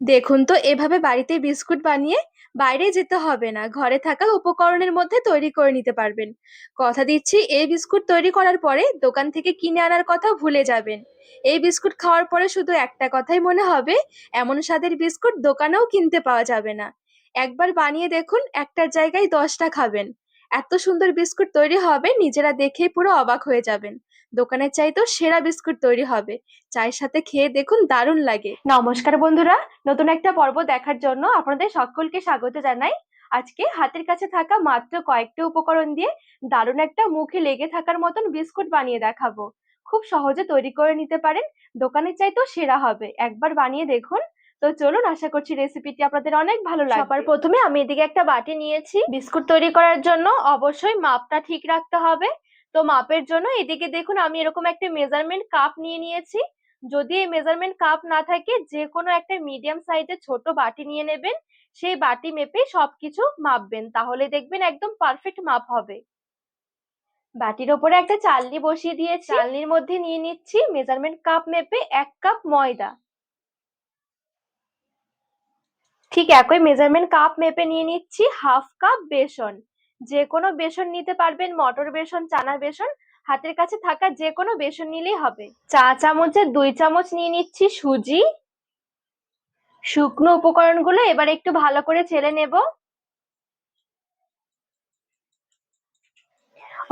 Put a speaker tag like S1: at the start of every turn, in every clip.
S1: দেখুন তো, এভাবে বাড়িতে বিস্কুট বানিয়ে বাইরে যেতে হবে না। ঘরে থাকা উপকরণের মধ্যে তৈরি করে নিতে পারবেন। কথা দিচ্ছি, এই বিস্কুট তৈরি করার পরে দোকান থেকে কিনে আনার কথা ভুলে যাবেন। এই বিস্কুট খাওয়ার পরে শুধু একটা কথাই মনে হবে, এমন স্বাদের বিস্কুট দোকানেও কিনতে পাওয়া যাবে না। একবার বানিয়ে দেখুন, একটার জায়গায় দশটা খাবেন। এত সুন্দর বিস্কুট তৈরি হবে, নিজেরা দেখেই পুরো অবাক হয়ে যাবেন। দোকানের চাইতেও সেরা বিস্কুট তৈরি হবে। চায়ের সাথে খেয়ে দেখুন দারুণ লাগে। নমস্কার বন্ধুরা, নতুন একটা পর্ব দেখার জন্য আপনাদের সকলকে স্বাগত জানাই। আজকে হাতের কাছে থাকা মাত্র কয়েকটা উপকরণ দিয়ে দারুণ একটা মুখে লেগে থাকার মতন বিস্কুট বানিয়ে দেখাবো। খুব সহজে তৈরি করে নিতে পারেন দোকানের চাইতেও সেরা হবে। একবার বানিয়ে দেখুন। তো চলুন, আশা করছি রেসিপিটি আপনাদের অনেক ভালো লাগবে। সবার প্রথমে আমি এদিকে একটা বাটি নিয়েছি। বিস্কুট তৈরি করার জন্য অবশ্যই মাপটা ঠিক রাখতে হবে। তো মাপের জন্য এদিকে দেখুন, আমি এরকম একটা মেজারমেন্ট কাপ নিয়ে নিয়েছি। যদি এই মেজারমেন্ট কাপ না থাকে যে কোনো একটা মিডিয়াম সাইজের ছোট বাটি নিয়ে নেবেন। সেই বাটি মেপে সবকিছু মাপবেন। তাহলে দেখবেন একদম পারফেক্ট মাপ হবে। বাটির ওপরে একটা চালনি বসিয়ে দিয়ে চালনির মধ্যে নিয়ে নিচ্ছি মেজারমেন্ট কাপ মেপে এক কাপ ময়দা। ঠিক একই মেজারমেন্ট কাপ মেপে নিয়ে নিচ্ছি হাফ কাপ বেসন। যে কোনো বেসন নিতে পারবেন, মটর বেসন, চানা বেসন, হাতের কাছে থাকা যে কোনো বেসন নিলেই হবে। চা চামচের দুই চামচ নিয়ে নিচ্ছি সুজি। শুকনো উপকরণগুলো এবার একটু ভালো করে চেলে নেব।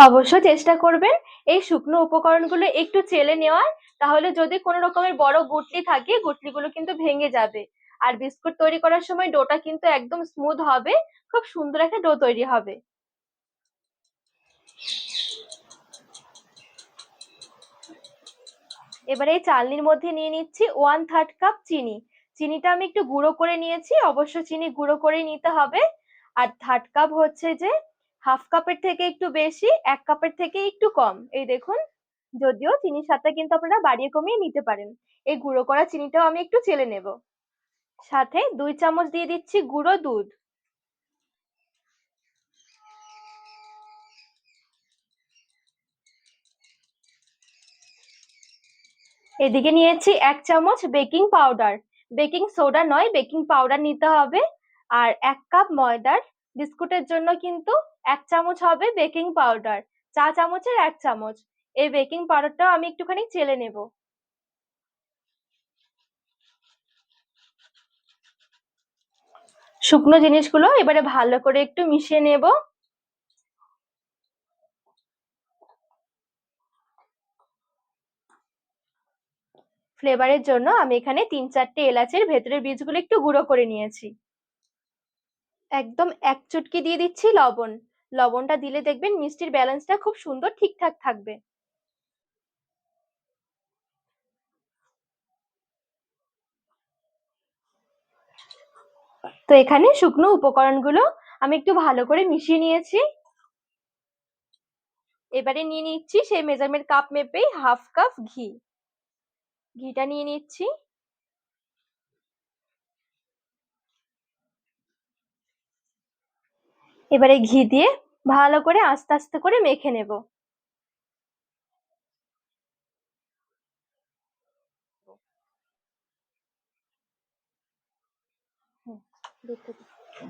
S1: অবশ্য চেষ্টা করবেন এই শুকনো উপকরণগুলো একটু চেলে নেওয়ার। তাহলে যদি কোনো রকমের বড় গুটলি থাকে, গুটলিগুলো কিন্তু ভেঙে যাবে। আর বিস্কুট তৈরি করার সময় ডোটা কিন্তু একদম স্মুথ হবে। খুব সুন্দর একটা ডো তৈরি হবে। এবারে এই চালনির মধ্যে নিয়ে নিচ্ছি ওয়ান থার্ড কাপ চিনি। চিনিটা আমি একটু গুঁড়ো করে নিয়েছি, অবশ্য চিনি গুঁড়ো করেই নিতে হবে। আর থার্ড কাপ হচ্ছে যে হাফ কাপের থেকে একটু বেশি, এক কাপের থেকে একটু কম। এই দেখুন, যদিও চিনির সাথে কিন্তু আপনারা বাড়িয়ে কমিয়ে নিতে পারেন। এই গুঁড়ো করা চিনিটাও আমি একটু চেলে নেব। সাথে দুই চামচ দিয়ে দিচ্ছি গুঁড়ো দুধ। এদিকে নিয়েছি এক চামচ বেকিং পাউডার। বেকিং সোডা নয়, বেকিং পাউডার নিতে হবে। আর এক কাপ ময়দার বিস্কুটের জন্য কিন্তু এক চামচ হবে বেকিং পাউডার, চা চামচের এক চামচ। এই বেকিং পাউডারটাও আমি একটুখানি চেলে নেব। শুকনো জিনিসগুলো এবারে ভালো করে একটু মিশিয়ে নেব। ফ্লেভারের জন্য আমি এখানে তিন চারটে এলাচের ভেতরের বীজগুলো একটু গুঁড়ো করে নিয়েছি। একদম এক চুটকি দিয়ে দিচ্ছি লবণ। লবণটা দিলে দেখবেন মিষ্টির ব্যালেন্সটা খুব সুন্দর ঠিকঠাক থাকবে। তো এখানে শুকনো উপকরণগুলো আমি একটু ভালো করে মিশিয়ে নিয়েছি। এবারে নিয়ে নিচ্ছি সেই মেজারমেন্ট কাপ মেপেই হাফ কাপ ঘি। ঘিটা নিয়ে নিচ্ছি। এবারে ঘি দিয়ে ভালো করে আস্তে আস্তে করে মেখে নেব।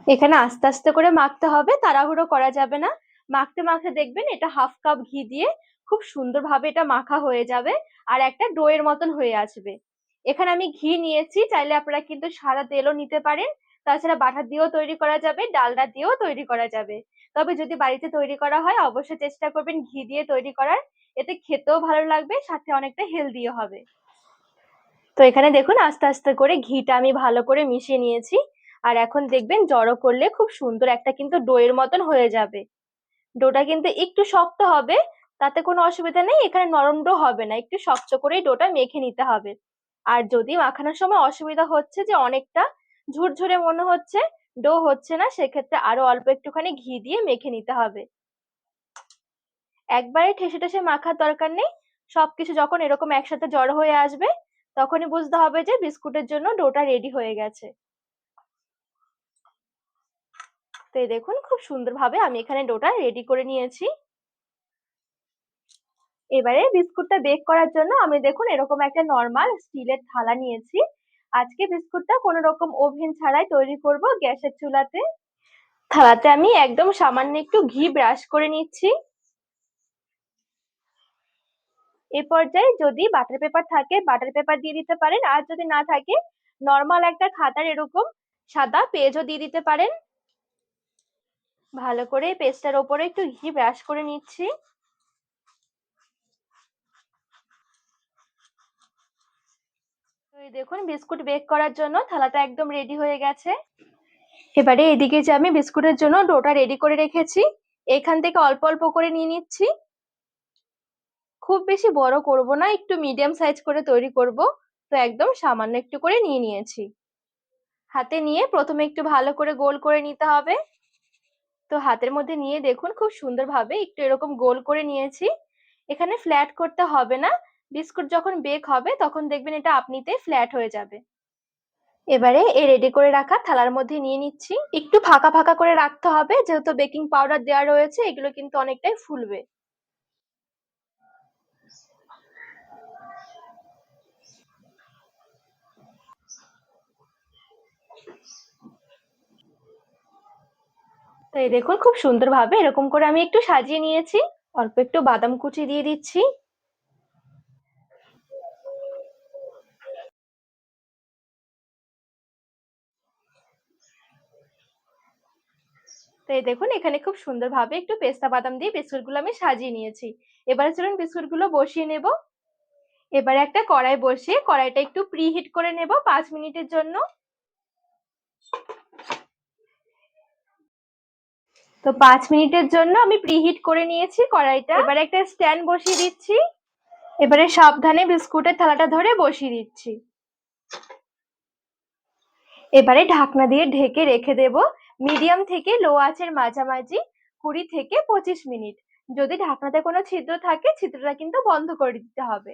S1: এখানে আস্তে আস্তে করে মাখতে হবে, তাড়াহুড়ো করা যাবে না। মাখতে মাখতে দেখবেন এটা হাফ কাপ ঘি দিয়ে খুব সুন্দরভাবে এটা মাখা হয়ে যাবে আর একটা ডোয়ের মতন হয়ে আসবে। এখানে আমি ঘি নিয়েছি, চাইলে আপনারা কিন্তু সাদা তেলও নিতে পারেন। তাছাড়া বাটার দিয়েও তৈরি করা যাবে, ডালডা দিয়েও তৈরি করা যাবে। তবে যদি বাড়িতে তৈরি করা হয়, অবশ্যই চেষ্টা করবেন ঘি দিয়ে তৈরি করার। এতে খেতেও ভালো লাগবে, সাথে অনেকটা হেলদিও হবে। তো এখানে দেখুন, আস্তে আস্তে করে ঘিটা আমি ভালো করে মিশিয়ে নিয়েছি। আর এখন দেখবেন, জড়ো করলে খুব সুন্দর একটা কিন্তু ডোয়ের মতন হয়ে যাবে। ডোটা কিন্তু একটু শক্ত হবে তাতে কোনো অসুবিধা নেই, এখানে নরম ডো হবে না, একটু শক্ত করেই ডোটা মেখে নিতে হবে। আর যদি মাখানোর সময় অসুবিধা হচ্ছে যে অনেকটা ঝুরঝুরে মনে হচ্ছে, ডো হচ্ছে না, সেক্ষেত্রে আরও অল্প একটুখানি ঘি দিয়ে মেখে নিতে হবে। একবারে ঠেসে ঠেসে মাখার দরকার নেই, সবকিছু যখন এরকম একসাথে জড়ো হয়ে আসবে, তখনই বুঝতে হবে যে বিস্কুটের জন্য ডোটা রেডি হয়ে গেছে। তো দেখুন, খুব সুন্দরভাবে আমি এখানে ডোটা রেডি করে নিয়েছি। এবারে বিস্কুটটা বেক করার জন্য আমি দেখুন এরকম একটা নর্মাল স্টিলের থালা নিয়েছি। আজকে বিস্কুটটা কোনো রকম ওভেন ছাড়াই তৈরি করব গ্যাসের চুলাতে। থালাতে আমি একদম সামান্য একটু ঘি ব্রাশ করে নিচ্ছি। এ পর্যায়ে যদি বাটার পেপার থাকে বাটার পেপার দিয়ে দিতে পারেন। আর যদি না থাকে নর্মাল একটা খাতার এরকম সাদা পেজও দিয়ে দিতে পারেন। ভালো করে পেস্টটার ওপরে একটু ঘি ব্রাশ করে নিচ্ছি। এই দেখুন, বিস্কুট বেক করার জন্য থালাটা একদম রেডি হয়ে গেছে। এবারে এদিকে যে আমি বিস্কুটের জন্য ডোটা রেডি করে রেখেছি, এখান থেকে অল্প অল্প করে নিয়ে নিচ্ছি। খুব বেশি বড় করব না, একটু মিডিয়াম সাইজ করে তৈরি করব। তো একদম সামান্য একটু করে নিয়ে নিয়েছি। হাতে নিয়ে প্রথমে একটু ভালো করে গোল করে নিতে হবে। তো হাতের মধ্যে নিয়ে দেখুন, খুব সুন্দরভাবে একটু এরকম গোল করে নিয়েছি। এখানে ফ্ল্যাট করতে হবে না বিস্কুট যখন বেক হবে, তখন দেখবেন এটা আপনিতে ফ্ল্যাট হয়ে যাবে। এবারে এই রেডি করে রাখা থালার মধ্যে নিয়ে নিচ্ছি। একটু ফাঁকা ফাঁকা করে রাখতে হবে, যেহেতু বেকিং পাউডার দেওয়া রয়েছে, এগুলো কিন্তু অনেকটাই ফুলবে। তো এই দেখুন, খুব সুন্দরভাবে এরকম করে আমি একটু সাজিয়ে নিয়েছি। অল্প একটু বাদাম কুচি দিয়ে দিচ্ছি। তো এই দেখুন, এখানে খুব সুন্দরভাবে একটু পেস্তা বাদাম দিয়ে বিস্কুটগুলো আমি সাজিয়ে নিয়েছি। এবারে চলুন বিস্কুটগুলো বসিয়ে নেব। এবারে একটা কড়াই বসিয়ে কড়াইটা একটু প্রিহিট করে নেব পাঁচ মিনিটের জন্য। তো পাঁচ মিনিটের জন্য আমি প্রিহিট করে নিয়েছি কড়াইটা। এবারে একটা স্ট্যান্ড বসিয়ে দিচ্ছি। এবারে সাবধানে বিস্কুটের থালাটা ধরে বসিয়ে দিচ্ছি। এবারে ঢাকনা দিয়ে ঢেকে রেখে দেব। মিডিয়াম থেকে লো আঁচের মাঝামাঝি কুড়ি থেকে পঁচিশ মিনিট। যদি ঢাকনাতে কোনো ছিদ্র থাকে, ছিদ্রটা কিন্তু বন্ধ করে দিতে হবে।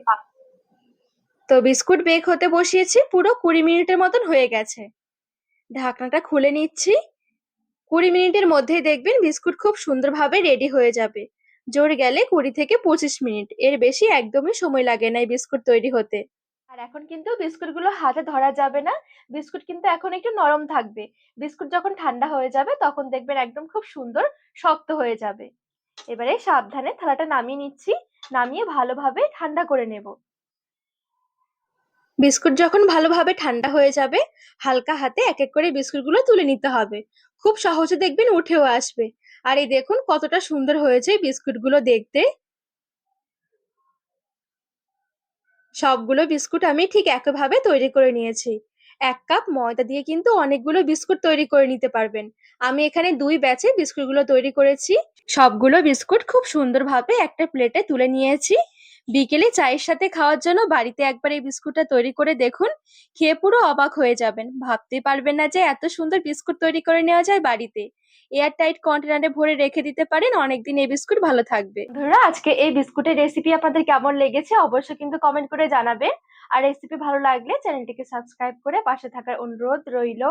S1: তো বিস্কুট বেক হতে বসিয়েছি, পুরো কুড়ি মিনিটের মতন হয়ে গেছে। ঢাকনাটা খুলে নিচ্ছি। কুড়ি মিনিটের মধ্যেই দেখবেন বিস্কুট খুব সুন্দরভাবে রেডি হয়ে যাবে। জোর গেলে কুড়ি থেকে পঁচিশ মিনিট। এর বেশি একদমই সময় লাগে না এই বিস্কুট তৈরি হতে। আর এখন কিন্তু বিস্কুটগুলো হাতে ধরা যাবে না। বিস্কুট কিন্তু এখন একটু নরম থাকবে। বিস্কুট যখন ঠান্ডা হয়ে যাবে, তখন দেখবেন একদম খুব সুন্দর শক্ত হয়ে যাবে। এবারে সাবধানে থালাটা নামিয়ে নিচ্ছি। নামিয়ে ভালোভাবে ঠান্ডা করে নেব। বিস্কুট যখন ভালোভাবে ঠান্ডা হয়ে যাবে, হালকা হাতে এক এক করে বিস্কুটগুলো তুলে নিতে হবে। খুব সহজে দেখবেন উঠেও আসবে। আর এই দেখুন কতটা সুন্দর হয়েছে বিস্কুটগুলো দেখতে। সবগুলো বিস্কুট আমি ঠিক একইভাবে তৈরি করে নিয়েছি। এক কাপ ময়দা দিয়ে কিন্তু অনেকগুলো বিস্কুট তৈরি করে নিতে পারবেন। আমি এখানে দুই ব্যাচে বিস্কুটগুলো তৈরি করেছি। সবগুলো বিস্কুট খুব সুন্দরভাবে একটা প্লেটে তুলে নিয়েছি। বিকেলে চায়ের সাথে খাওয়ার জন্য বাড়িতে একবার এই বিস্কুটটা তৈরি করে দেখুন, খেয়ে পুরো অবাক হয়ে যাবেন। ভাবতেই পারবেন না যে এত সুন্দর বিস্কুট তৈরি করে নেওয়া যায় বাড়িতে। এয়ার টাইট কন্টেনারে ভরে রেখে দিতে পারেন, অনেকদিন এই বিস্কুট ভালো থাকবে। ধরো আজকে এই বিস্কুটের রেসিপি আপনাদের কেমন লেগেছে অবশ্যই কিন্তু কমেন্ট করে জানাবেন। আর রেসিপি ভালো লাগলে চ্যানেলটিকে সাবস্ক্রাইব করে পাশে থাকার অনুরোধ রইল।